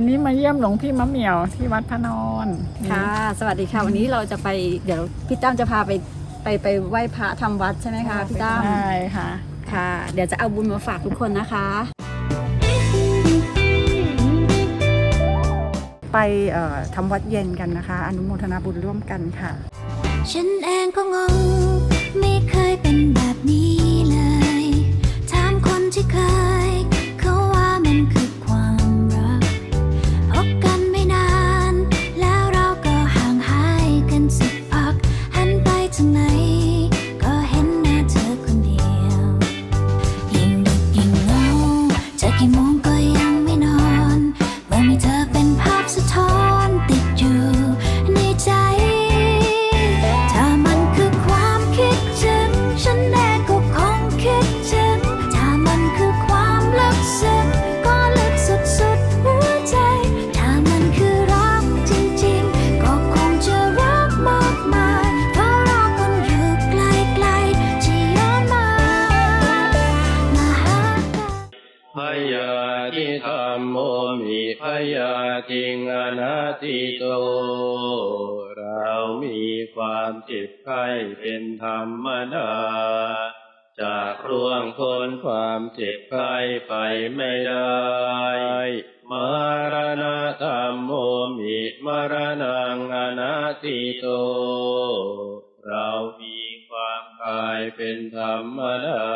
วันนี้มาเยี่ยมหลวงพี่มะเหมี่ยวที่วัดพระนอนค่ะ สวัสดีค่ะ วันนี้เราจะไปเดี๋ยวพี่ตั้มจะพาไปไปไปไหว้พระทำวัดใช่ไหมคะพี่ตั้มใช่ค่ะ ค่ะ เดี๋ยวจะเอาบุญมาฝากทุกคนนะคะ ไปเอ่อทำวัดเย็นกันนะคะ อนุโมทนาบุญร่วมกันค่ะ ฉันเองก็งงไม่เคยเป็นแบบนี้ จะกี่ พยาธิธรรมโมมิพยาทิงอนาติโต เรามีความเจ็บไข้เป็นธรรมดา จากร่วงพ้นความเจ็บไข้ไปไม่ได้ มารณะธรรมโมมิมรณังอนาติโต เรามีความกายเป็นธรรมดา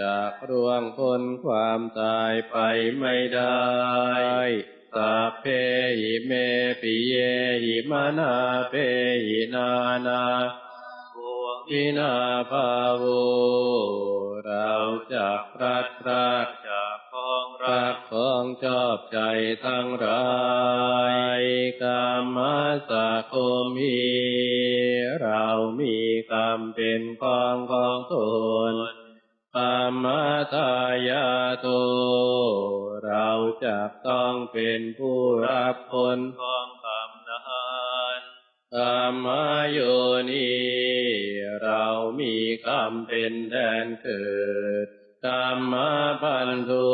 จากร่วงพ้นความตายไปไม่ได้สัพเพหิเมปิเยหิมานาเปหินานาภวงพินาภาโวเราจากพลัดพรากจากของรักของชอบใจทั้งหลายกามาสะโคมีเรามีกรรมเป็นของของตน มาตายาโต เราจะต้องเป็นผู้รับผลของกรรมนั้นกรรมาโยนีเรามีกรรมเป็นแดนเกิดกรรมาพันธุ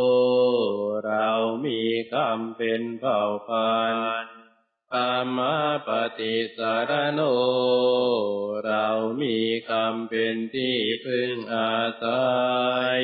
เรามีกรรมเป็นเผ่าพันธุ์ก รรมปฏิสารโน เรามีกรรมเป็นที่พึ่งอาศัยฟ้า